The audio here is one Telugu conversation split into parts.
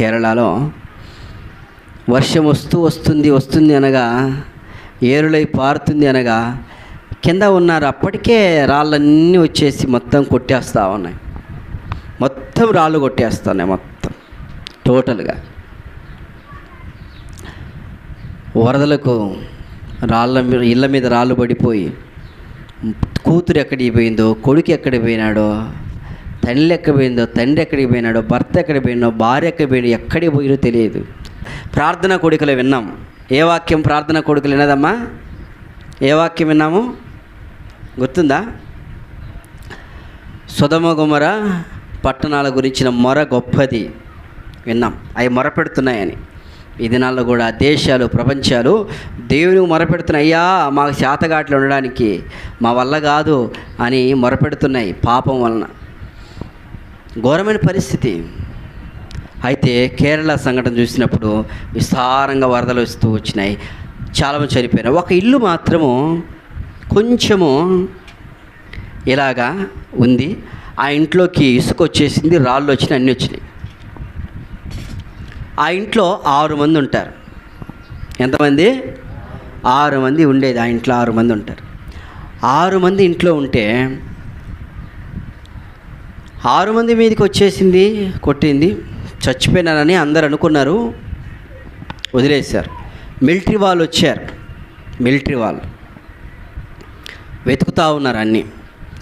కేరళలో వర్షం వస్తూ వస్తుంది వస్తుంది అనగా ఏరులై పారుతుంది అనగా కింద ఉన్నారు. అప్పటికే రాళ్ళన్నీ వచ్చేసి మొత్తం కొట్టేస్తూ ఉన్నాయి. మొత్తం రాళ్ళు కొట్టేస్తున్నాయి మొత్తం టోటల్గా. వరదలకు రాళ్ళ మీద ఇళ్ళ మీద రాళ్ళు పడిపోయి కూతురు ఎక్కడికి పోయిందో కొడుకు ఎక్కడికి పోయినాడో తల్లి ఎక్కడ పోయిందో తండ్రి ఎక్కడికి పోయినాడో భర్త ఎక్కడికి పోయినో భార్య ఎక్కడికి పోయినో ఎక్కడికి పోయినో తెలియదు. ప్రార్థన కొడుకులు విన్నాం. ఏ వాక్యం ప్రార్థన కొడుకులు వినదమ్మా ఏ వాక్యం విన్నాము? గుర్తుందా? సుధమ గుమర పట్టణాల గురించిన మొర గొప్పది విన్నాం. అవి మొరపెడుతున్నాయని. ఈ దినాల్లో కూడా దేశాలు ప్రపంచాలు దేవుని మొరపెడుతున్నాయి. అయ్యా మాకు శాతగాట్లు ఉండడానికి మా వల్ల కాదు అని మొరపెడుతున్నాయి పాపం వలన. ఘోరమైన పరిస్థితి. అయితే కేరళ సంఘటన చూసినప్పుడు విస్తారంగా వరదలు వస్తూ వచ్చినాయి. చాలామంది చనిపోయారు ఒక ఇల్లు మాత్రము కొంచెము ఇలాగా ఉంది. ఆ ఇంట్లోకి ఇసుక వచ్చేసింది రాళ్ళు వచ్చినాయి అన్నీ వచ్చినాయి. ఆ ఇంట్లో ఆరు మంది ఉంటారు. ఎంతమంది? ఆరు మంది ఉండేది. ఆ ఇంట్లో ఆరు మంది ఉంటారు. ఆరు మంది ఇంట్లో ఉంటే ఆరు మంది మీదకి వచ్చేసింది కొట్టింది. చచ్చిపోయినారని అందరు అనుకున్నారు. వదిలేశారు. మిలిటరీ వాళ్ళు వచ్చారు. మిలిటరీ వాళ్ళు. వెతుకుతూ ఉన్నారు అన్నీ.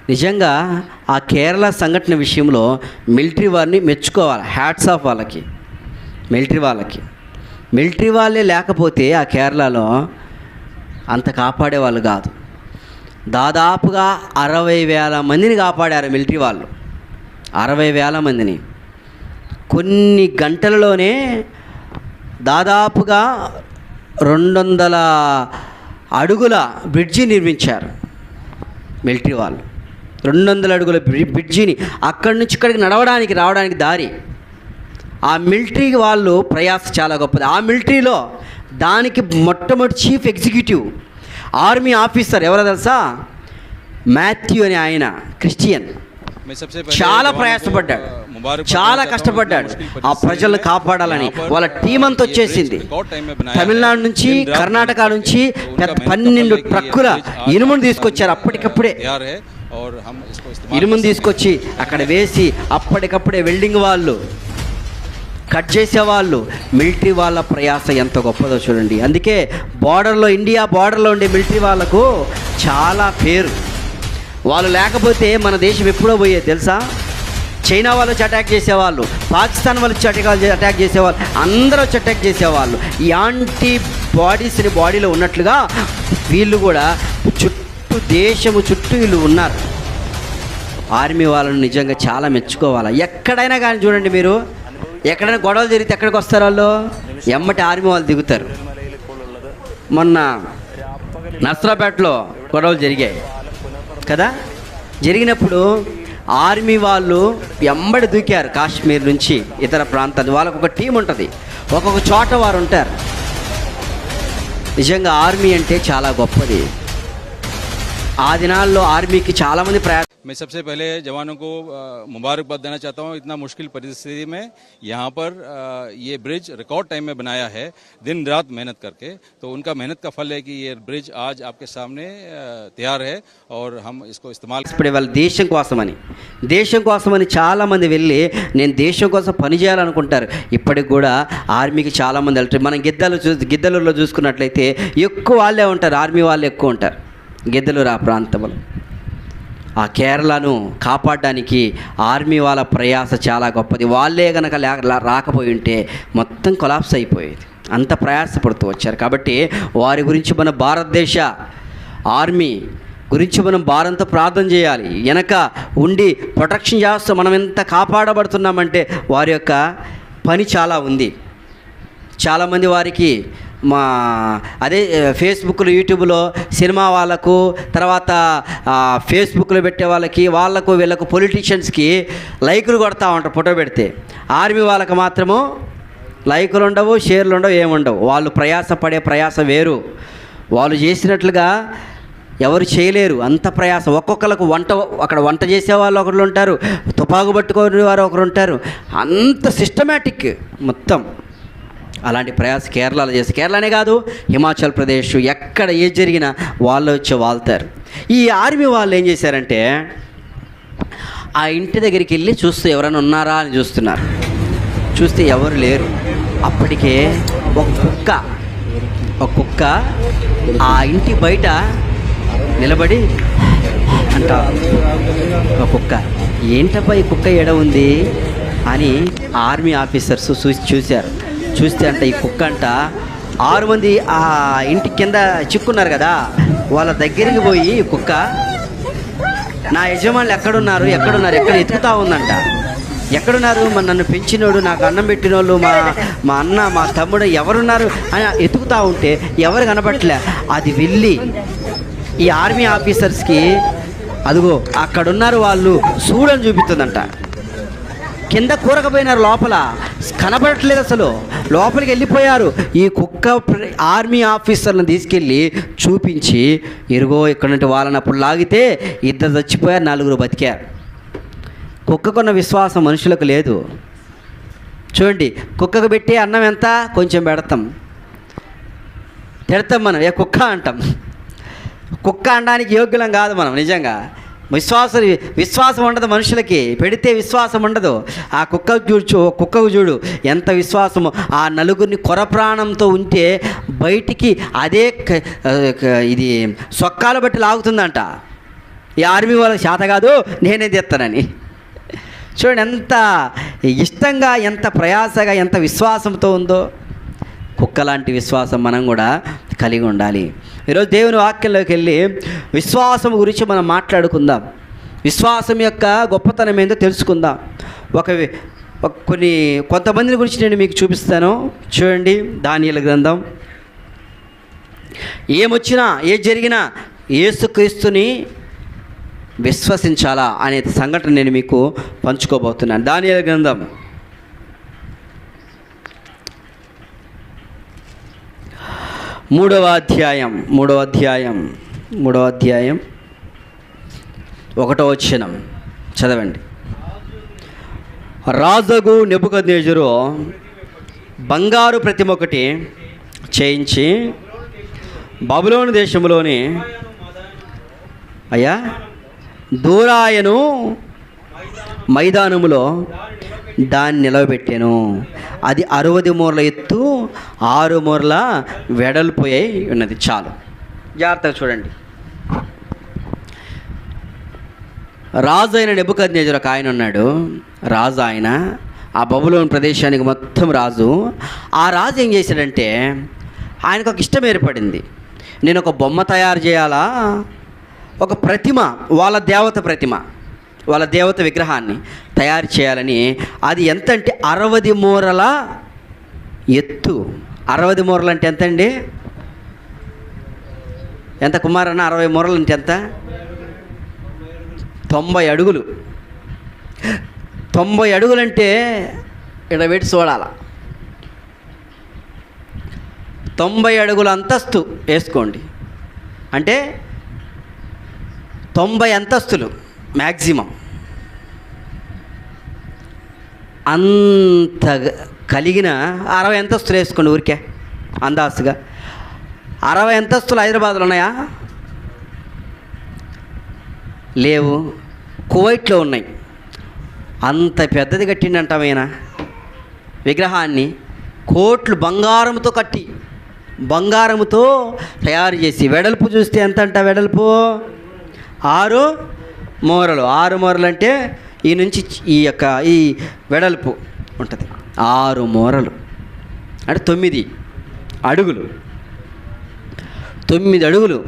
నిజంగా ఆ కేరళ సంఘటన విషయంలో మిలిటరీ వారిని మెచ్చుకోవాలి. హ్యాట్స్ ఆఫ్ వాళ్ళకి. మిలిటరీ వాళ్ళకి. మిలిటరీ వాళ్ళే లేకపోతే ఆ కేరళలో అంత కాపాడే వాళ్ళు కాదు. దాదాపుగా అరవై వేల మందిని కాపాడారు మిలిటరీ వాళ్ళు. అరవై వేల మందిని. కొన్ని గంటలలోనే దాదాపుగా రెండు వందల అడుగుల బ్రిడ్జి నిర్మించారు మిలిటరీ వాళ్ళు. రెండు వందల అడుగుల బ్రిడ్జిని అక్కడి నుంచి ఇక్కడికి నడవడానికి రావడానికి దారి. ఆ మిలిటరీ వాళ్ళు ప్రయాస చాలా గొప్పది. ఆ మిలిటరీలో దానికి మొట్టమొదటి చీఫ్ ఎగ్జిక్యూటివ్ ఆర్మీ ఆఫీసర్ ఎవరో తెలుసా? మాథ్యూ అని ఆయన క్రిస్టియన్. చాలా ప్రయాసపడ్డాడు. చాలా కష్టపడ్డాడు. ఆ ప్రజలను కాపాడాలని వాళ్ళ టీం అంతా వచ్చేసింది తమిళనాడు నుంచి కర్ణాటక నుంచి పన్నెండు ట్రక్కుల ఇనుమును తీసుకొచ్చారు. అప్పటికప్పుడే. ఇనుమును తీసుకొచ్చి అక్కడ వేసి అప్పటికప్పుడే వెల్డింగ్ వాళ్ళు కట్ చేసే వాళ్ళు మిలిటరీ వాళ్ళ ప్రయాస ఎంత గొప్పదో చూడండి. అందుకే బార్డర్లో ఇండియా బార్డర్లో ఉండే మిలిటరీ వాళ్ళకు చాలా పేరు. వాళ్ళు లేకపోతే మన దేశం ఎప్పుడో పోయేది తెలుసా? చైనా వాళ్ళు వచ్చి అటాక్ చేసేవాళ్ళు పాకిస్తాన్ వాళ్ళు వచ్చి అటాక్ అటాక్ చేసేవాళ్ళు అందరూ వచ్చి అటాక్ చేసేవాళ్ళు. ఈ యాంటీ బాడీస్ని బాడీలో ఉన్నట్లుగా వీళ్ళు కూడా చుట్టూ దేశము చుట్టూ వీళ్ళు ఉన్నారు. ఆర్మీ వాళ్ళని నిజంగా చాలా మెచ్చుకోవాలి? ఎక్కడైనా కానీ చూడండి మీరు ఎక్కడైనా గొడవలు జరిగితే ఎక్కడికి వస్తారు వాళ్ళు? ఎమ్మటి ఆర్మీ వాళ్ళు దిగుతారు. మొన్న నస్రాపేటలో గొడవలు జరిగాయి. కదా? జరిగినప్పుడు ఆర్మీ వాళ్ళు ఎంబడి దూకారు కాశ్మీర్ నుంచి ఇతర ప్రాంతాలు. వాళ్ళకు ఒక టీం ఉంటుంది. ఒక్కొక్క చోట వారు ఉంటారు. నిజంగా ఆర్మీ అంటే చాలా గొప్పది. ఆ దినాల్లో ఆర్మీకి చాలామంది ప్రయా मैं सबसे पहले जवानों को अ, मुबारकबाद देना चाहता हूँ इतना मुश्किल परिस्थिति में यहाँ पर अ, ये ब्रिज रिकॉर्ड टाइम में बनाया है दिन रात मेहनत करके तो उनका मेहनत का फल है कि ये ब्रिज आज आपके सामने अ, तैयार है और हम इसको इस्तेमाल ఇప్పుడు వాళ్ళ దేశం కోసమని దేశం కోసమని చాలామంది వెళ్ళి నేను దేశం కోసం పని చేయాలనుకుంటారు ఇప్పటికి కూడా ఆర్మీకి చాలామంది వెళ్తారు మనం గిద్దలు చూ గిద్దలూరులో చూసుకున్నట్లయితే ఎక్కువ వాళ్ళే ఉంటారు ఆర్మీ వాళ్ళు ఎక్కువ ఉంటారు గిద్దలూరు ఆ ప్రాంతంలో ఆ కేరళను కాపాడడానికి ఆర్మీ వాళ్ళ ప్రయాస చాలా గొప్పది. వాళ్ళే కనుక లేక రాకపోయి ఉంటే మొత్తం కొలాప్స్ అయిపోయేది. అంత ప్రయాసపడుతూ వచ్చారు. కాబట్టి వారి గురించి మన భారతదేశ ఆర్మీ గురించి మనం భారంతో ప్రార్థన చేయాలి. వెనక ఉండి ప్రొటెక్షన్ చేస్తూ మనం ఎంత కాపాడబడుతున్నామంటే వారి యొక్క పని చాలా ఉంది. చాలామంది వారికి మా అదే ఫేస్బుక్లో యూట్యూబ్లో సినిమా వాళ్ళకు తర్వాత ఫేస్బుక్లో పెట్టే వాళ్ళకి వాళ్ళకు వీళ్ళకు పొలిటీషియన్స్కి లైకులు కొడతా ఉంటారు ఫోటో పెడితే. ఆర్మీ వాళ్ళకి మాత్రము లైకులు ఉండవు షేర్లు ఉండవు ఏముండవు వాళ్ళు ప్రయాస పడే ప్రయాస వేరు. వాళ్ళు చేసినట్లుగా ఎవరు చేయలేరు. అంత ప్రయాసం. ఒక్కొక్కరికి వంట అక్కడ వంట చేసే వాళ్ళు ఒకరు ఉంటారు తుపాకు పట్టుకునే వారు ఒకరు ఉంటారు. అంత సిస్టమేటిక్ మొత్తం. అలాంటి ప్రయాస కేరళలో చేసి కేరళనే కాదు హిమాచల్ ప్రదేశ్ ఎక్కడ ఏది జరిగినా వాళ్ళు వచ్చి వాళ్తారు. ఈ ఆర్మీ వాళ్ళు ఏం చేశారంటే ఆ ఇంటి దగ్గరికి వెళ్ళి చూస్తూ ఎవరైనా ఉన్నారా అని చూస్తున్నారు. చూస్తే ఎవరు లేరు. అప్పటికే ఒక కుక్క ఒక కుక్క ఆ ఇంటి బయట నిలబడి అంట ఒక కుక్క ఏంటబ్బా ఈ కుక్క ఎడ ఉంది? అని ఆర్మీ ఆఫీసర్స్ చూసి చూశారు. చూస్తే అంట ఈ కుక్క అంట. ఆరు మంది ఆ ఇంటి కింద చిక్కున్నారు కదా వాళ్ళ దగ్గరికి పోయి ఈ కుక్క నా యజమానులు ఎక్కడున్నారు? ఎక్కడున్నారు? ఎక్కడ ఎతుకుతా ఉందంట. ఎక్కడున్నారు? మన నన్ను పెంచినోడు నాకు అన్నం పెట్టినోళ్ళు మా మా అన్న మా తమ్ముడు ఎవరున్నారు? అని ఎతుకుతా ఉంటే ఎవరు కనపట్లే అది వెళ్ళి ఈ ఆర్మీ ఆఫీసర్స్కి అదిగో అక్కడున్నారు వాళ్ళు చూడని చూపిస్తుందంట. కింద కూరకపోయినారు లోపల. కనబడట్లేదు అసలు. లోపలికి వెళ్ళిపోయారు. ఈ కుక్క ప్ర- ఆర్మీ ఆఫీసర్ని తీసుకెళ్ళి చూపించి ఇరుగో ఇక్కడ నుండి వాళ్ళని అప్పుడు లాగితే ఇద్దరు చచ్చిపోయారు నలుగురు బతికారు. కుక్కకున్న విశ్వాసం మనుషులకు లేదు. చూడండి కుక్కకు పెట్టి అన్నం ఎంత? కొంచెం పెడతాం. తిడతాం మనం. ఏ కుక్క అంటాం? కుక్క అనడానికి యోగ్యులం కాదు మనం నిజంగా. విశ్వాసం విశ్వాసం ఉండదు మనుషులకి. పెడితే విశ్వాసం ఉండదు. ఆ కుక్క చూడు కుక్కకు చూడు ఎంత విశ్వాసమో. ఆ నలుగురిని కొర ప్రాణంతో ఉంటే బయటికి అదే క- ఇది సొక్కాలు బట్టి లాగుతుందంట. ఈ ఆర్మీ వాళ్ళకి చేత కాదు నేనే తెస్తానని చూడండి ఎంత ఇష్టంగా ఎంత ప్రయాసగా ఎంత విశ్వాసంతో ఉందో. కుక్క లాంటి విశ్వాసం మనం కూడా కలిగి ఉండాలి. ఈరోజు దేవుని వాక్యంలోకి వెళ్ళి విశ్వాసం గురించి మనం మాట్లాడుకుందాం. విశ్వాసం యొక్క గొప్పతనం ఏందో తెలుసుకుందాం. ఒక కొన్ని కొంతమందిని గురించి నేను మీకు చూపిస్తాను. చూడండి దానియల గ్రంథం. ఏమొచ్చినా ఏది జరిగినా ఏసుక్రీస్తుని విశ్వసించాలా అనే సంఘటన నేను మీకు పంచుకోబోతున్నాను. దానియల గ్రంథం. మూడవ అధ్యాయం మూడవ అధ్యాయం మూడవ అధ్యాయం ఒకటో వచనం. చదవండి. రాజగు నెబుకద్నేజరు బంగారు ప్రతిమ ఒకటి చేయించి బబులోని దేశంలోని అయ్యా దూరాయను మైదానములో దాన్ని నిలవబెట్టాను. అది అరవది మూరల ఎత్తు ఆరు మూరల వెడల్పోయి ఉన్నది. చాలు. జాగ్రత్తగా చూడండి. రాజు అయిన నెబుకద్నేజర్ ఒక ఆయన ఉన్నాడు. రాజు ఆయన ఆ బబులోని ప్రదేశానికి మొత్తం రాజు. ఆ రాజు ఏం చేశాడంటే ఆయనకు ఒక ఇష్టం ఏర్పడింది. నేను ఒక బొమ్మ తయారు చేయాలా? ఒక ప్రతిమ వాళ్ళ దేవత ప్రతిమ. వాళ్ళ దేవత విగ్రహాన్ని తయారు చేయాలని. అది ఎంత అంటే అరవది మూరల ఎత్తు. అరవది మూరలు అంటే ఎంత అండి ఎంత కుమారన్న? అరవై మూరలు అంటే ఎంత? తొంభై అడుగులు. తొంభై అడుగులంటే ఇక్కడ పెట్టి చూడాల. తొంభై అడుగుల అంతస్తు వేసుకోండి. అంటే తొంభై అంతస్తులు మ్యాక్సిమం అంత కలిగిన అరవై అంతస్తులు వేసుకోండి ఊరికే అందాస్తుగా అరవై అంతస్తులు హైదరాబాద్లో ఉన్నాయా? లేవు. కువైట్లో ఉన్నాయి. అంత పెద్దది కట్టిండంటామైనా విగ్రహాన్ని. కోట్లు బంగారంతో కట్టి బంగారముతో తయారు చేసి వెడల్పు చూస్తే ఎంత అంట వెడల్పు? ఆరు మూరలు. ఆరు మూరలు అంటే ఈ నుంచి ఈ యొక్క ఈ వెడల్పు ఉంటుంది. ఆరు మూరలు. అంటే తొమ్మిది అడుగులు. తొమ్మిది అడుగులు.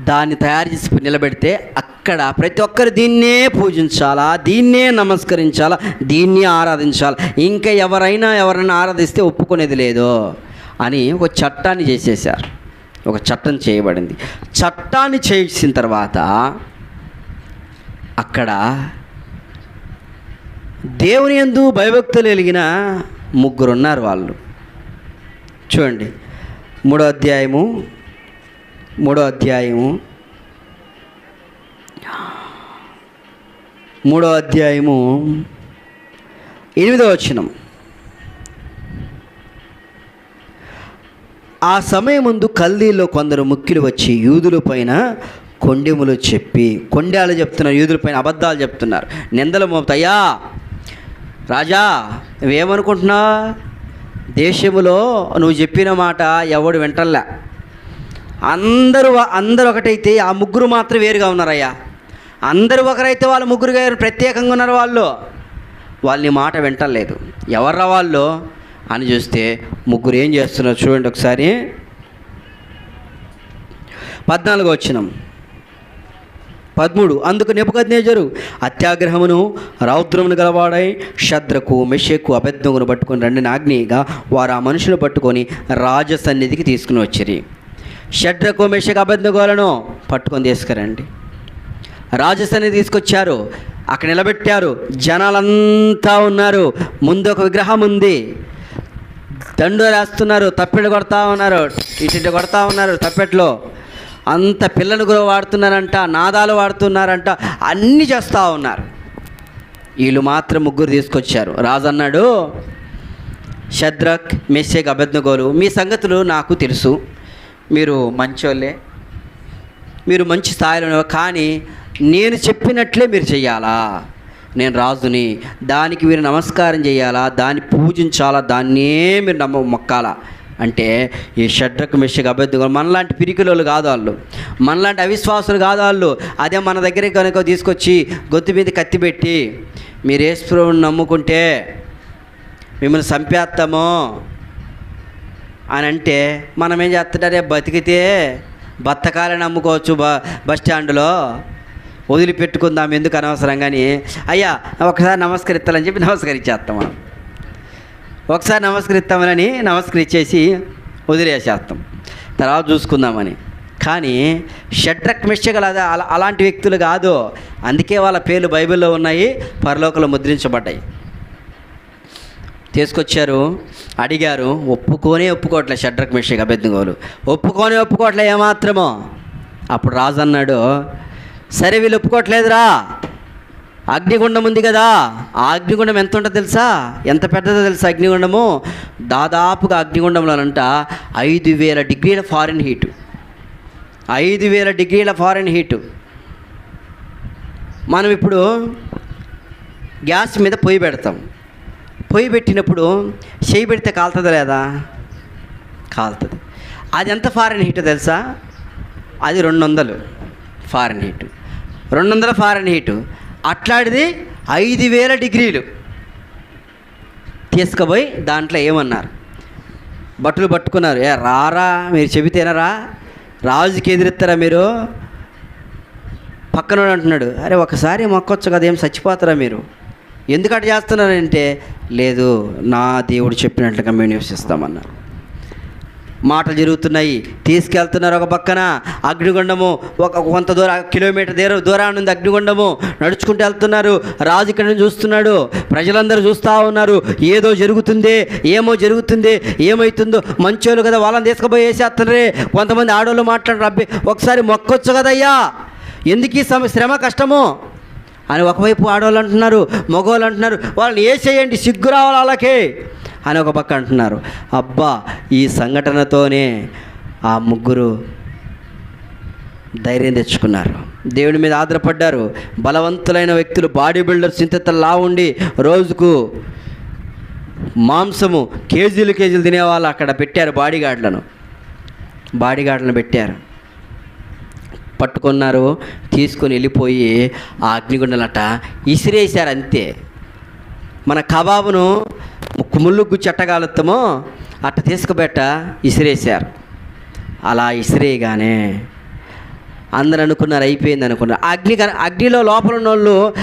దాన్ని తయారు చేసి నిలబెడితే అక్కడ ప్రతి ఒక్కరు దీన్నే పూజించాలా దీన్నే నమస్కరించాలా దీన్నే ఆరాధించాలా. ఇంకా ఎవరైనా ఎవరైనా ఆరాధిస్తే ఒప్పుకునేది లేదో అని ఒక చట్టాన్ని చేసేసారు ఒక చట్టం చేయబడింది. చట్టాన్ని చేసిన తర్వాత అక్కడ దేవుని ఎందు భయభక్తులు కలిగిన ముగ్గురు ఉన్నారు వాళ్ళు. చూడండి మూడో అధ్యాయము మూడో అధ్యాయము మూడో అధ్యాయము ఎనిమిదో వచనం. ఆ సమయం ముందు కల్దీలో కొందరు ముఖ్యులు వచ్చి యూదుల పైన కొండెములు చెప్పి కొండాలు చెప్తున్నారు యూదుల పైన అబద్ధాలు చెప్తున్నారు. నిందలు మోపుతాయా రాజా నువ్వేమనుకుంటున్నా దేశములో నువ్వు చెప్పిన మాట ఎవడు వింటల్లా? అందరూ అందరు ఒకటైతే ఆ ముగ్గురు మాత్రం వేరుగా ఉన్నారయ్యా. అందరూ ఒకరైతే వాళ్ళు ముగ్గురుగా ప్రత్యేకంగా ఉన్నారు వాళ్ళు. వాళ్ళని మాట వింటలేదు ఎవర్రా వాళ్ళు? అని చూస్తే ముగ్గురు ఏం చేస్తున్నారు చూడండి ఒకసారి. పద్నాలుగో వచ్చినాం పదమూడు. అందుకు నెప్పుకద్నేజరు అత్యాగ్రహమును రౌద్రమును గలవాడై శద్రకు మెషకు అబద్ధమును పట్టుకొని రండిన ఆగ్నేయగా వారు ఆ మనుషులు పట్టుకొని రాజ సన్నిధికి తీసుకుని వచ్చిరి. షడ్రకు మెషకు అబద్ధగోలను పట్టుకొని తీసుకురండి. రాజసన్ని తీసుకొచ్చారు. అక్కడ నిలబెట్టారు. జనాలంతా ఉన్నారు. ముందు ఒక విగ్రహం ఉంది. దండు రాస్తున్నారు తప్పెడు కొడతా ఉన్నారు. ఇటు కొడతా ఉన్నారు. తప్పెట్లో. అంత పిల్లలు కూడా వాడుతున్నారంట నాదాలు వాడుతున్నారంట అన్నీ చేస్తూ ఉన్నారు. వీళ్ళు మాత్రం ముగ్గురు తీసుకొచ్చారు. రాజు అన్నాడు షద్రక్ మెస్సేక్ అభ్యర్థగోలు మీ సంగతులు నాకు తెలుసు. మీరు మంచోళ్ళే మీరు మంచి స్థాయిలో కానీ నేను చెప్పినట్లే మీరు చెయ్యాలా? నేను రాజుని దానికి మీరు నమస్కారం చేయాలా దాన్ని పూజించాలా? దాన్నే మీరు నమ్మ మొక్కాలా? అంటే ఈ షడ్రకు మిషకు అభ్యర్థులు మనలాంటి పిరికిలోళ్ళు కాదు వాళ్ళు. మనలాంటి అవిశ్వాసులు కాదు వాళ్ళు. అదే మన దగ్గర కనుక తీసుకొచ్చి గొంతు మీద కత్తి పెట్టి మీరు ఏసుప్రభుని నమ్ముకుంటే మిమ్మల్ని చంపేస్తాము అని అంటే మనం ఏం చేస్తుంటారే? బతికితే బత్తకాలని అమ్ముకోవచ్చు బ బస్ స్టాండ్లో. వదిలిపెట్టుకుందాం ఎందుకు అనవసరం కానీ అయ్యా ఒకసారి నమస్కరిస్తాలని చెప్పి నమస్కరించేస్తాం మనం. ఒకసారి నమస్కరిస్తామని నమస్కరించేసి వదిలేసేస్తాం. తర్వాత చూసుకుందామని. కానీ షడ్రక్ మిషగల అలా అలాంటి వ్యక్తులు కాదు. అందుకే వాళ్ళ పేర్లు బైబిల్లో ఉన్నాయి పరలోకంలో ముద్రించబడ్డాయి. తీసుకొచ్చారు అడిగారు ఒప్పుకోనే ఒప్పుకోవట్లే షడ్రక్ మిషక్ అభ్యర్థిగోలు ఒప్పుకోనే ఒప్పుకోవట్లే ఏమాత్రమో? అప్పుడు రాజు అన్నాడు సరే వీళ్ళు ఒప్పుకోవట్లేదురా అగ్నిగుండం ఉంది కదా. ఆ అగ్నిగుండం ఎంత ఉంటుందో తెలుసా? ఎంత పెద్దదో తెలుసా అగ్నిగుండము? దాదాపుగా అగ్నిగుండంలోనంట ఐదు వేల డిగ్రీల ఫారెన్ హీటు. ఐదు వేల డిగ్రీల ఫారెన్ హీటు. మనం ఇప్పుడు గ్యాస్ మీద పొయ్యి పెడతాం. పొయ్యి పెట్టినప్పుడు చేయి పెడితే కాలుతుందా లేదా? కాలుతుంది. అది ఎంత ఫారెన్ హీట్ తెలుసా? అది రెండు వందలు ఫారెన్ హీట్. రెండు వందల ఫారెన్ హీటు. అట్లాంటిది ఐదు వేల డిగ్రీలు తీసుకుపోయి దాంట్లో ఏమన్నారు? బట్టలు పట్టుకున్నారు. ఏ రారా మీరు చెబితేనరా రాజుకి ఎదిరిస్తారా మీరు? పక్కన అంటున్నాడు. అరే ఒకసారి మొక్కొచ్చు కదా ఏం చచ్చిపోతారా మీరు? ఎందుకు అటు చేస్తున్నారంటే లేదు నా దేవుడు చెప్పినట్లుగా మేము నివసిస్తామన్నారు. మాటలు జరుగుతున్నాయి. తీసుకెళ్తున్నారు ఒక పక్కన. అగ్నిగుండము ఒక కొంత దూరం కిలోమీటర్ దూరం దూరాన్ని ఉంది అగ్నిగుండము నడుచుకుంటూ వెళ్తున్నారు. రాజు ఇక్కడ నుంచి చూస్తున్నాడు. ప్రజలందరూ చూస్తూ ఉన్నారు. ఏదో జరుగుతుంది ఏమో జరుగుతుంది ఏమవుతుందో మంచోళ్ళు కదా వాళ్ళని తీసుకుపోయి వేసేస్తున్నారే. కొంతమంది ఆడవాళ్ళు మాట్లాడరు. అబ్బే ఒకసారి మొక్కొచ్చు కదయ్యా. ఎందుకు ఈ సమ శ్రమ కష్టము? అని ఒకవైపు ఆడవాళ్ళు అంటున్నారు మగవాళ్ళు అంటున్నారు. వాళ్ళని ఏ చేయండి సిగ్గు రావాలి వాళ్ళకి. అని ఒక పక్క అంటున్నారు. అబ్బా ఈ సంఘటనతోనే ఆ ముగ్గురు ధైర్యం తెచ్చుకున్నారు. దేవుని మీద ఆధారపడ్డారు. బలవంతులైన వ్యక్తులు బాడీ బిల్డర్స్ ఇంత లా ఉండి రోజుకు మాంసము కేజీలు కేజీలు తినేవాళ్ళు అక్కడ పెట్టారు బాడీగార్డులను. బాడీగార్డులను పెట్టారు. పట్టుకున్నారు తీసుకొని వెళ్ళిపోయి ఆ అగ్నిగుండలట ఇసిరేశారు అంతే. మన కబాబును ముళ్ళుగ్గు చెట్టగాలుత్తమో అట్ట తీసుకుబెట్ట ఇసిరేశారు. అలా ఇసిరేయగానే అందరు అనుకున్నారు అయిపోయింది అనుకున్నారు. అగ్ని అగ్నిలో లోపల ఉన్న వాళ్ళు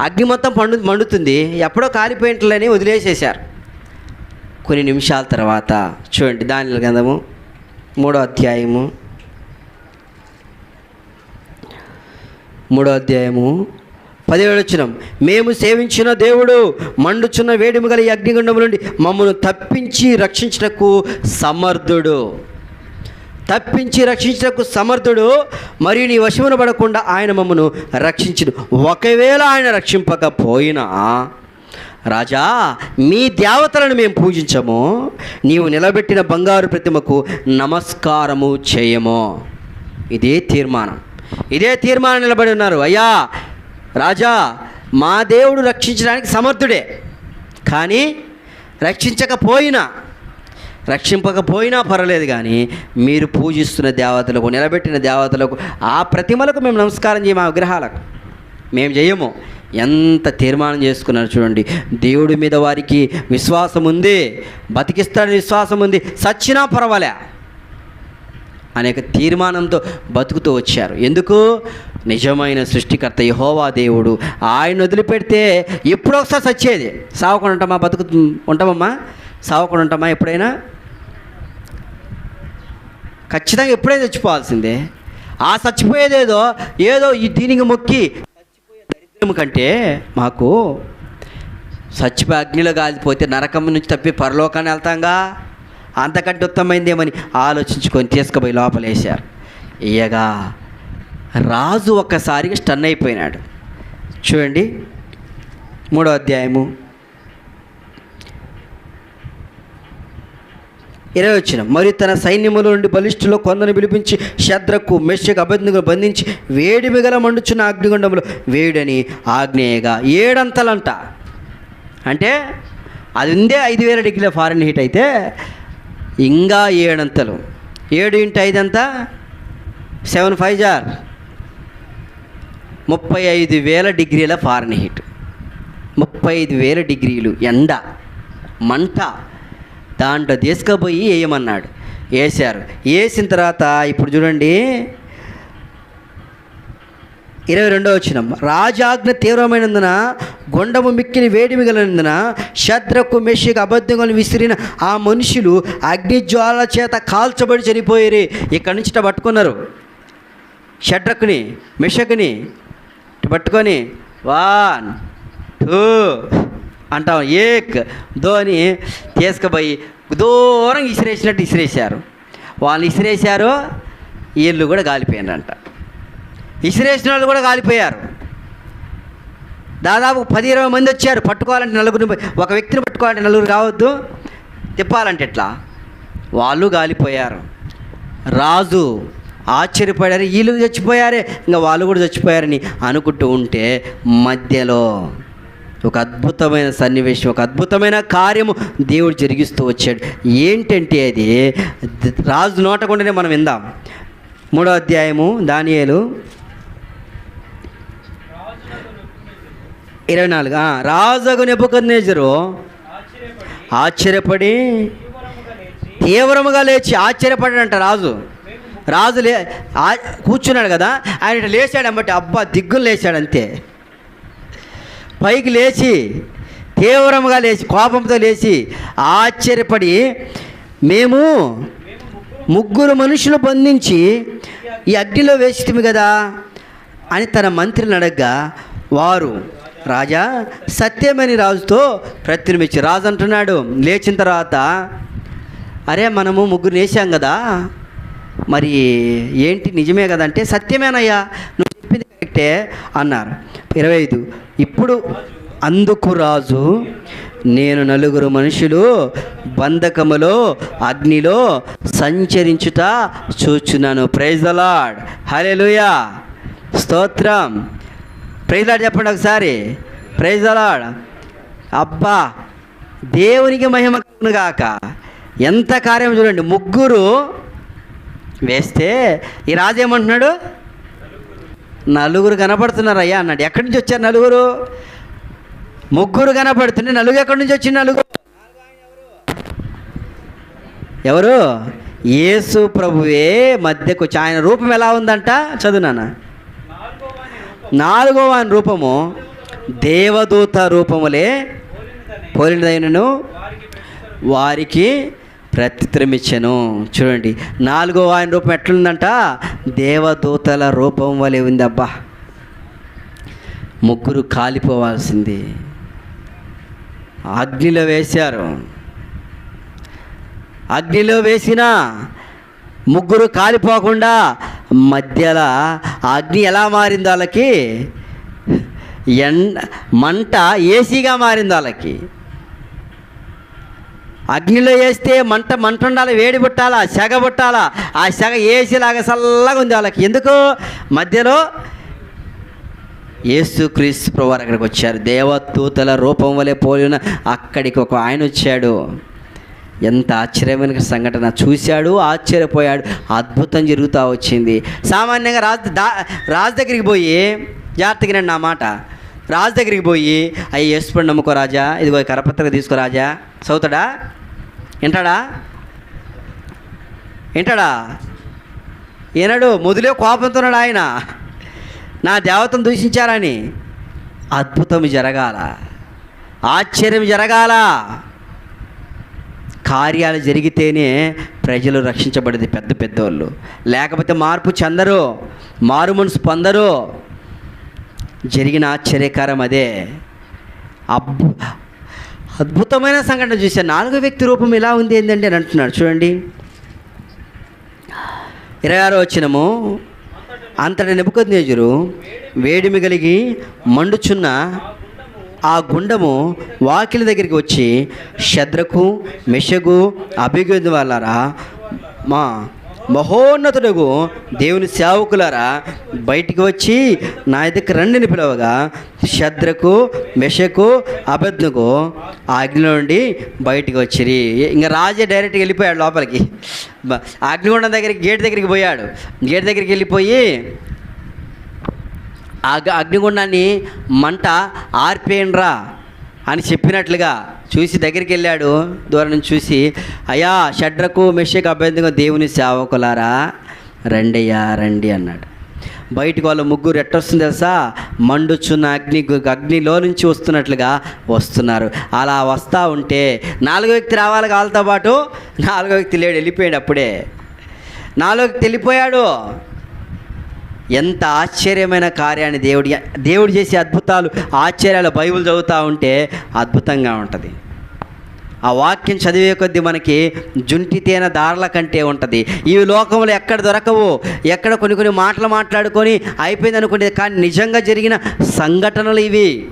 అగ్ని మొత్తం పండు మండుతుంది. ఎప్పుడో కాలిపోయింట్లని వదిలేసేశారు. కొన్ని నిమిషాల తర్వాత చూడండి దాని గంధము మూడో అధ్యాయము మూడో అధ్యాయము పదిహేడు మేము సేవించిన దేవుడు మండుచున్న వేడిమి గల ఈ అగ్నిగుండము నుండి మమ్మల్ని తప్పించి రక్షించటకు సమర్థుడు. తప్పించి రక్షించటకు సమర్థుడు మరియు నీ వశమున పడకుండా ఆయన మమ్మను రక్షించుడు. ఒకవేళ ఆయన రక్షింపకపోయినా రాజా మీ దేవతలను మేము పూజించము. నీవు నిలబెట్టిన బంగారు ప్రతిమకు నమస్కారము చేయము. ఇదే తీర్మానం. ఇదే తీర్మానం నిలబడి ఉన్నారు. అయ్యా రాజా మా దేవుడు రక్షించడానికి సమర్థుడే. కానీ రక్షించకపోయినా రక్షింపకపోయినా పర్వాలేదు కానీ మీరు పూజిస్తున్న దేవతలకు నిలబెట్టిన దేవతలకు ఆ ప్రతిమలకు మేము నమస్కారం చేయము ఆ విగ్రహాలకు. మేము చేయము. ఎంత తీర్మానం చేసుకున్నారు చూడండి. దేవుడి మీద వారికి విశ్వాసం ఉంది బతికిస్తాడని విశ్వాసం ఉంది సచ్చినా పర్వాలే అనేక తీర్మానంతో బతుకుతూ వచ్చారు. ఎందుకు? నిజమైన సృష్టికర్త యహోవా దేవుడు. ఆయన వదిలిపెడితే ఎప్పుడో ఒకసారి సచ్చేది. సావకుండా ఉంటామా? బతుకు ఉంటామమ్మా? సావకుండా ఉంటామా ఎప్పుడైనా? ఖచ్చితంగా ఎప్పుడైనా చచ్చిపోవాల్సిందే. ఆ చచ్చిపోయేదేదో ఏదో ఈ దీనికి మొక్కి చచ్చిపోయే దరిద్రం కంటే మాకు చచ్చిపోయి అగ్నిలో కాలిపోతే నరకం నుంచి తప్పి పరలోకాన్ని వెళ్తాంగా? అంతకంటే ఉత్తమైందేమని ఆలోచించుకొని తీసుకుపోయి లోపలేశారు. ఇయ్యగా రాజు ఒక్కసారిగా స్టన్ అయిపోయినాడు. చూడండి మూడో అధ్యాయము. ఇరవై వచ్చిన మరియు తన సైన్యముల నుండి బలిష్ఠులో కొందరు పిలిపించి శద్రకు మెషకు అభ్యర్థులు బంధించి వేడి మిగల మండుచున్న అగ్నిగుండంలో వేడని ఆగ్నేయగా ఏడంతలంట. అంటే అది ఉందే ఐదు వేల డిగ్రీల ఫారెన్ హీట్ అయితే ఇంకా ఏడంతలు. ఏడు ఇంటి ఐదంతా సెవెన్ ఫైవ్ జార్. ముప్పై ఐదు వేల డిగ్రీల ఫారెన్ హీట్ ముప్పై ఐదు వేల డిగ్రీలు ఎండ మంట. దాంట్లో తీసుకుపోయి వేయమన్నాడు వేశారు వేసిన తర్వాత ఇప్పుడు చూడండి. ఇరవై రెండో వచ్చిన రాజాజ్ఞ తీవ్రమైనందున గుండము మిక్కిని వేడి మిగిలినందున శద్రకు మెషికి అబద్ధంగా విసిరిన ఆ మనుషులు అగ్నిజ్వాల చేత కాల్చబడి చనిపోయారు. ఇక్కడి నుంచి పట్టుకున్నారు. షడ్రకుని మిషకుని పట్టుకొని వన్ టూ అంటాం. ఏక్ ధోని తీసుకుపోయి దూరం ఇసిరేసినట్టు ఇసిరేశారు. వాళ్ళు ఇసిరేశారు వీళ్ళు కూడా కాలిపోయినారంట ఇసిరేసిన వాళ్ళు కూడా కాలిపోయారు దాదాపు పది ఇరవై మంది వచ్చారు. పట్టుకోవాలంటే నలుగురిని ఒక వ్యక్తిని పట్టుకోవాలంటే నలుగురు కావద్దు. తిప్పాలంటే ఎట్లా? వాళ్ళు కాలిపోయారు రాజు ఆశ్చర్యపడారు వీళ్ళు చచ్చిపోయారే ఇంకా వాళ్ళు కూడా చచ్చిపోయారని అనుకుంటూ ఉంటే మధ్యలో ఒక అద్భుతమైన సన్నివేశం ఒక అద్భుతమైన కార్యము దేవుడు జరిగిస్తూ వచ్చాడు. ఏంటంటే అది? రాజు నోటకుండానే మనం విందాం. మూడో అధ్యాయము దానియేలు ఇరవై నాలుగు. రాజగు రాజుగు నెప్పుకొనేజరు ఆశ్చర్యపడి తీవ్రముగా లేచి ఆశ్చర్యపడాడంట రాజు. రాజు లే కూర్చున్నాడు కదా ఆయన లేచాడు అమ్మటి అబ్బా దిగ్గులు లేచాడు అంతే. పైకి లేచి తీవ్రంగా లేచి కోపంతో లేచి ఆశ్చర్యపడి మేము ముగ్గురు మనుషులు బంధించి ఈ అగ్నిలో వేసిటిమి కదా అని తన మంత్రిని అడగ్గా వారు రాజా సత్యమని రాజుతో ప్రతినిమిచ్చి రాజు అంటున్నాడు లేచిన తర్వాత అరే మనము ముగ్గురు వేసాం కదా మరి ఏంటి నిజమే కదంటే సత్యమేనయ్యా నువ్వు చెప్పింది కరెక్టే అన్నారు. ఇరవై ఐదు ఇప్పుడు అందుకు రాజు నేను నలుగురు మనుషులు బంధకములో అగ్నిలో సంచరించుట చూచున్నాను. ప్రైజ్ ద లాడ్ హల్లెలూయా స్తోత్రం. ప్రైజ్ లాడ్ చెప్పండి ఒకసారి. ప్రైజ్ ద లాడ్ అబ్బా దేవునికి మహిమ గాక. ఎంత కార్యం చూడండి. ముగ్గురు వేస్తే ఈ రాజు ఏమంటున్నాడు? నలుగురు కనపడుతున్నారయ్యా అన్నాడు. ఎక్కడి నుంచి వచ్చారు నలుగురు? ముగ్గురు కనపడుతుంటే నలుగురు ఎక్కడి నుంచి వచ్చింది నలుగురు? ఎవరు? యేసు ప్రభువే మధ్యకు వచ్చి ఆయన రూపం ఎలా ఉందంట? చదువునానా నాలుగవ ఆయన రూపము దేవదూత రూపములే. పోలినదైనను వారికి ప్రత్యుత్తరమిచ్చాను చూడండి నాలుగో ఆయన రూపం ఎట్లుందంట? దేవదూతల రూపం వలె ఉంది అబ్బా ముగ్గురు కాలిపోవాల్సింది. అగ్నిలో వేశారు. అగ్నిలో వేసిన ముగ్గురు కాలిపోకుండా మధ్యలో అగ్ని ఎలా మారింది వాళ్ళకి? ఎండ మంట ఏసీగా మారింది వాళ్ళకి. అగ్నిలో వేస్తే మంట మంట ఉండాలి వేడి పుట్టాలా సెగ పుట్టాలా ఆ సెగ వేసేలాగా చల్లగా ఉంది వాళ్ళకి. ఎందుకు? మధ్యలో యేసుక్రీస్తు ప్రభువారు అక్కడికి వచ్చారు. దేవదూతల రూపం వలె పోలిన అక్కడికి ఒక ఆయన వచ్చాడు. ఎంత ఆశ్చర్యమైన సంఘటన. చూశాడు ఆశ్చర్యపోయాడు. అద్భుతం జరుగుతూ వచ్చింది. సామాన్యంగా రాజు దా రాజు దగ్గరికి పోయి జాగ్రత్తగా నా మాట. రాజు దగ్గరికి పోయి అయ్యి యేసుపడి నమ్ముకో రాజా ఇదిగో కరపత్రిక తీసుకో రాజా. చదువుతాడా? వింటాడా? వింటాడా? ఏనాడు మొదలే కోపంతో ఉన్నాడు ఆయన. నా దేవతను దూషించారని. అద్భుతం జరగాల. ఆశ్చర్యం జరగాల. కార్యాలు జరిగితేనే ప్రజలు రక్షించబడేది పెద్ద పెద్దోళ్ళు. లేకపోతే మార్పు చెందరు మారు మనసు పొందరు. జరిగిన ఆశ్చర్యకారం అదే. అబ్బు అద్భుతమైన సంఘటన చూశాను నాలుగో వ్యక్తి రూపం ఎలా ఉంది ఏంటంటే అని అంటున్నాడు. చూడండి. ఇరవై ఆరో వచ్చినము అంతటి నిపుకజ్ఞజురు వేడిమి కలిగి మండుచున్న ఆ గుండము వాకిలి దగ్గరికి వచ్చి శద్రకు మెషగు అభిగృద్ధి వాళ్ళారా మా మహోన్నతుడుగు దేవుని సేవకులారా బయటికి వచ్చి నా దగ్గర రండిని పిలవగా శద్రకు మెషకు అబద్ధకు ఆ అగ్నిలో నుండి బయటికి వచ్చిరి. ఇంకా రాజే డైరెక్ట్గా వెళ్ళిపోయాడు లోపలికి. అగ్నిగుండం దగ్గరికి గేట్ దగ్గరికి పోయాడు. గేట్ దగ్గరికి వెళ్ళిపోయి అగ్- అగ్నిగుండాన్ని మంట ఆర్పేయండ్రా. అని చెప్పినట్లుగా చూసి దగ్గరికి వెళ్ళాడు. దూరం నుంచి చూసి అయ్యా షడ్రకు మెషకు అభ్యర్థిగా దేవుని సేవకులారా? రండియ్యా రండి అన్నాడు. బయటకు వాళ్ళ ముగ్గురు ఎట్టొస్తుంది తెలుసా? మండుచున్న అగ్ని అగ్నిలో నుంచి వస్తున్నట్లుగా వస్తున్నారు. అలా వస్తూ ఉంటే నాలుగో వ్యక్తి రావాలి వాళ్ళతో పాటు నాలుగో వ్యక్తి లేడు వెళ్ళిపోయాడు అప్పుడే. నాలుగో వ్యక్తి వెళ్ళిపోయాడు. ఎంత ఆశ్చర్యమైన కార్యాన్ని దేవుడి దేవుడు చేసే అద్భుతాలు ఆశ్చర్యాలు బైబిల్ చదువుతూ ఉంటే అద్భుతంగా ఉంటుంది. ఆ వాక్యం చదివే కొద్దీ మనకి జుంటి తేనె దారుల కంటే ఉంటుంది. ఈ లోకంలో ఎక్కడ దొరకవు? ఎక్కడ కొన్ని కొన్ని మాటలు మాట్లాడుకొని అయిపోయింది అనుకునేది కానీ నిజంగా జరిగిన సంఘటనలు ఇవి.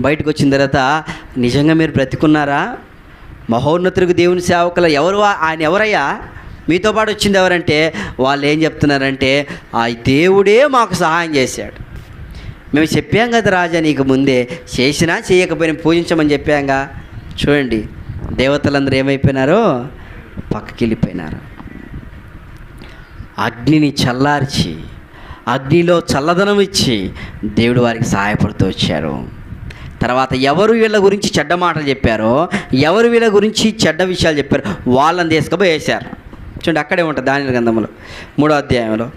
బయటకు వచ్చిన తర్వాత నిజంగా మీరు బ్రతికున్నారా? మహోన్నతులకు దేవుని సేవకులు ఎవరు? ఆయన ఎవరయ్యా? మీతో పాటు వచ్చింది ఎవరంటే వాళ్ళు ఏం చెప్తున్నారంటే ఆ దేవుడే మాకు సహాయం చేశాడు. మేము చెప్పాం కదా రాజా నీకు ముందే చేసినా చేయకపోయినా పూజించమని చెప్పాంగా. చూడండి దేవతలందరూ ఏమైపోయినారో? పక్కకి వెళ్ళిపోయినారు. అగ్నిని చల్లార్చి అగ్నిలో చల్లదనం ఇచ్చి దేవుడు వారికి సహాయపడుతూ వచ్చారు. తర్వాత ఎవరు వీళ్ళ గురించి చెడ్డ మాటలు చెప్పారో ఎవరు వీళ్ళ గురించి చెడ్డ విషయాలు చెప్పారు వాళ్ళని తీసుకుపోయి వేశారు చూడండి అక్కడే ఉంటుంది దాని గ్రంథంలో మూడో అధ్యాయంలో.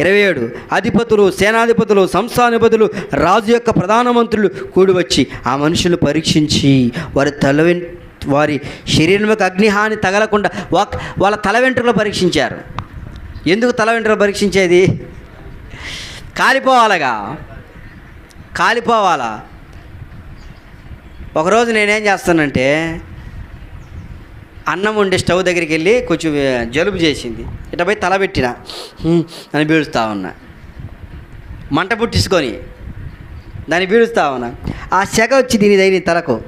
ఇరవై ఏడు అధిపతులు సేనాధిపతులు సంస్థాధిపతులు రాజు యొక్క ప్రధానమంత్రులు కూడి వచ్చి ఆ మనుషులు పరీక్షించి వారి తల వెం- వారి యొక్క అగ్నిహాని తగలకుండా వాళ్ళ తల వెంట్రుకలు పరీక్షించారు. ఎందుకు తల వెంట్రుకలు పరీక్షించేది? కాలిపోవాలగా. కాలిపోవాలా? ఒకరోజు నేనేం చేస్తానంటే అన్నం ఉండే స్టవ్ దగ్గరికి వెళ్ళి కొంచెం జలుబు చేసింది. ఇట్లా పోయి తల పెట్టిన. అని పీడుస్తా ఉన్నా. మంట పుట్టించుకొని దాన్ని పీడుస్తా ఉన్నా. ఆ సెగ వచ్చి దీని దగ్గర తలకు.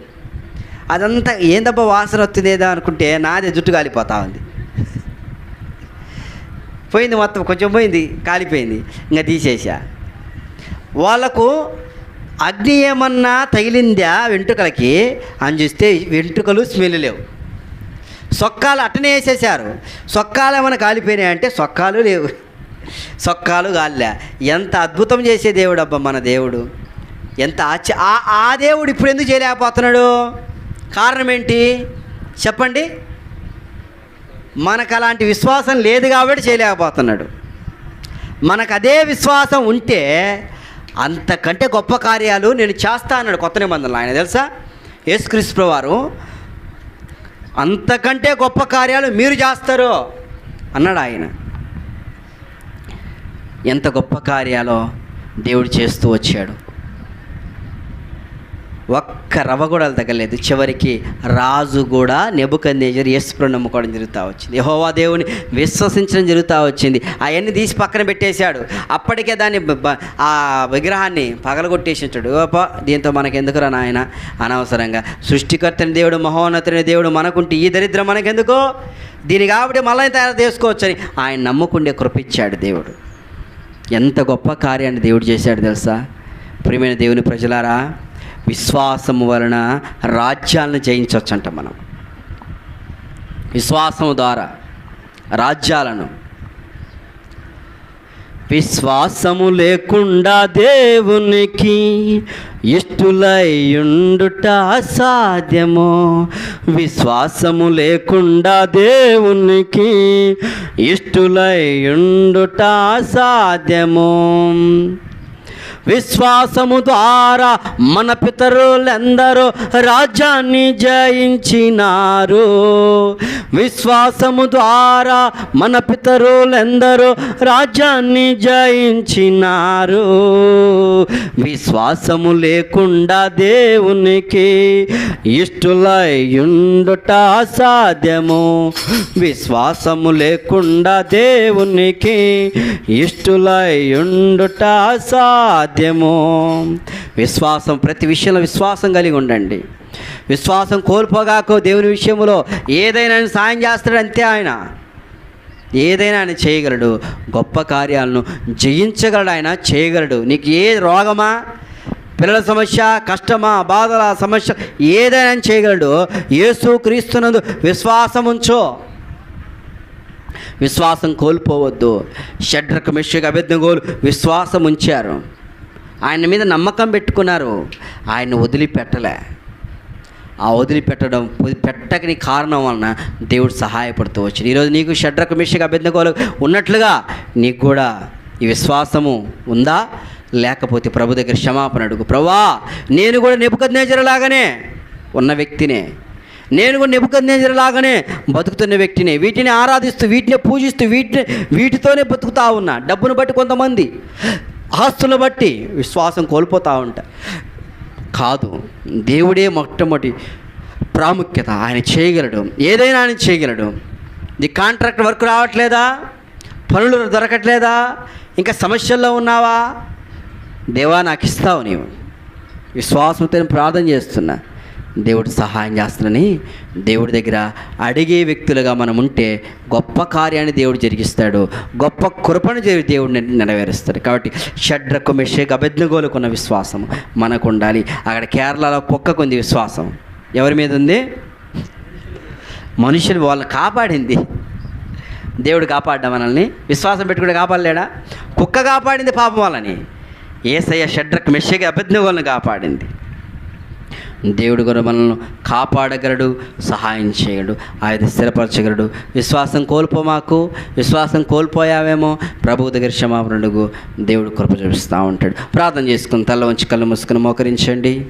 అదంతా ఏందబ్బా వాసన వస్తుందేదా అనుకుంటే నాదే జుట్టు కాలిపోతా ఉంది. పోయింది మొత్తం కొంచెం పోయింది కాలిపోయింది. ఇంకా తీసేసా వాళ్ళకు అగ్ని ఏమన్నా తగిలిందా వెంట్రుకలకి? అని చూస్తే వెంట్రుకలు స్మెల్ లేవు. సొక్కాలు అట్టనే వేసేసారు సొక్కాలు ఏమైనా కాలిపోయినాయి అంటే సొక్కాలు లేవు. సొక్కాలు గాలిలే ఎంత అద్భుతం చేసే దేవుడు అబ్బా మన దేవుడు. ఎంత ఆశ్చ ఆ ఆ దేవుడు ఇప్పుడు ఎందుకు చేయలేకపోతున్నాడు? కారణం ఏంటి? చెప్పండి. మనకు అలాంటి విశ్వాసం లేదు కాబట్టి చేయలేకపోతున్నాడు. మనకు అదే విశ్వాసం ఉంటే అంతకంటే గొప్ప కార్యాలు నేను చేస్తా అన్నాడు కొత్త నిబంధనలు. ఆయన తెలుసా? యేసుక్రీస్తు వారు అంతకంటే గొప్ప కార్యాలు మీరు చేస్తారు అన్నాడు ఆయన. ఎంత గొప్ప కార్యాలో దేవుడు చేస్తూ వచ్చాడు. ఒక్క రవ్వ కూడా తగ్గలేదు చివరికి రాజు కూడా నెబుకందేజర్ యేసుప్రభు నమ్ముకోవడం జరుగుతూ వచ్చింది. యహోవా దేవుని విశ్వసించడం జరుగుతూ వచ్చింది. అవన్నీ తీసి పక్కన పెట్టేశాడు. అప్పటికే దాన్ని ఆ విగ్రహాన్ని పగలగొట్టేసించాడు ఓప దీంతో మనకెందుకురా నాయన? అనవసరంగా. సృష్టికర్తని దేవుడు మహోన్నతుని దేవుడు మనకుంటే ఈ దరిద్రం మనకెందుకో? దీని కాబట్టి మళ్ళీ తయారు చేసుకోవచ్చని ఆయన నమ్ముకుండే కృపించాడు దేవుడు. ఎంత గొప్ప కార్యాన్ని దేవుడు చేశాడు తెలుసా? ప్రియమైన దేవుని ప్రజలారా విశ్వాసము వలన రాజ్యాలను జయించవచ్చు అంట మనం. విశ్వాసము ద్వారా రాజ్యాలను. విశ్వాసము లేకుండా దేవునికి ఇష్టులయ్యుండుట అసాధ్యమో. విశ్వాసము లేకుండా దేవునికి ఇష్టులయ్యుండుట అసాధ్యమో. విశ్వాసము ద్వారా మన పితరులందరూ రాజ్యాన్ని జయించినారు. విశ్వాసము ద్వారా మన పితరులందరూ రాజ్యాన్ని జయించినారు. విశ్వాసము లేకుండా దేవునికి ఇష్టులయ్యుండుట అసాధ్యము. విశ్వాసము లేకుండా దేవునికి ఇష్టులయ్యుండుట అసాధ్యము విశ్వాసం ప్రతి విషయంలో విశ్వాసం కలిగి ఉండండి. విశ్వాసం కోల్పోగాకో దేవుని విషయంలో ఏదైనా సాయం చేస్తాడు అంతే ఆయన. ఏదైనా ఆయన చేయగలడు గొప్ప కార్యాలను జయించగలడు ఆయన చేయగలడు. నీకు ఏ రోగమా పిల్లల సమస్య కష్టమా బాధల సమస్య ఏదైనా చేయగలడు. యేసు క్రీస్తునందు విశ్వాసం ఉంచో. విశ్వాసం కోల్పోవద్దు. షడ్రక కమిషకబిద్దు గోలు విశ్వాసం ఉంచారు. ఆయన మీద నమ్మకం పెట్టుకున్నారు. ఆయన వదిలిపెట్టలే. ఆ వదిలిపెట్టడం పెట్టకని కారణం వలన దేవుడు సహాయపడుతూ వచ్చింది. ఈరోజు నీకు షడ్రక మిషక్ అభిజ్ఞగోలు ఉన్నట్లుగా నీకు కూడా ఈ విశ్వాసము ఉందా? లేకపోతే ప్రభు దగ్గర క్షమాపణ అడుగు. ప్రభా నేను కూడా నిపుకజ్ఞేజరలాగానే ఉన్న వ్యక్తినే. నేను కూడా నిపుకజ్ఞేజరలాగానే బతుకుతున్న వ్యక్తినే. వీటిని ఆరాధిస్తూ వీటిని పూజిస్తూ వీటిని వీటితోనే బతుకుతా ఉన్నా. డబ్బును బట్టి కొంతమంది ఆస్తులు బట్టి విశ్వాసం కోల్పోతూ ఉంటా. కాదు దేవుడే మొట్టమొదటి ప్రాముఖ్యత ఆయన చేయగలడు. ఏదైనా ఆయన చేయగలడు. నీ కాంట్రాక్ట్ వర్క్ రావట్లేదా? పనులు దొరకట్లేదా? ఇంకా సమస్యల్లో ఉన్నావా? దేవా నాకు ఇస్తావు నీవు. విశ్వాసంతో ప్రార్థన చేస్తున్నా. దేవుడు సహాయం చేస్తానని దేవుడి దగ్గర అడిగే వ్యక్తులుగా మనం ఉంటే గొప్ప కార్యాన్ని దేవుడు జరిగిస్తాడు. గొప్ప కృపను దేవు- దేవుడు నెరవేరుస్తాడు. కాబట్టి షడ్రకు మెషేక్ అభిజ్ఞగోలుకున్న విశ్వాసం మనకు ఉండాలి అక్కడ కేరళలో కుక్కకు ఉంది విశ్వాసం. ఎవరి మీద ఉంది? మనుషులు వాళ్ళని కాపాడింది. దేవుడు కాపాడ్డా మనల్ని? విశ్వాసం పెట్టుకుంటే కాపాడలేడా? కుక్క కాపాడింది పాపం వాళ్ళని. ఏసయ్య షడ్రక్ మెషకి అభిజ్ఞలను కాపాడింది. దేవుడు కూడా మనల్ని కాపాడగలడు సహాయం చేయడు ఆయన స్థిరపరచగలడు. విశ్వాసం కోల్పో మాకు విశ్వాసం కోల్పోయావేమో ప్రభు దగ్గర క్షమాపణకు దేవుడు కృప చూపిస్తూ ఉంటాడు. ప్రార్థన చేసుకుని తల్ల వంచి కళ్ళు మూసుకుని మోకరించండి.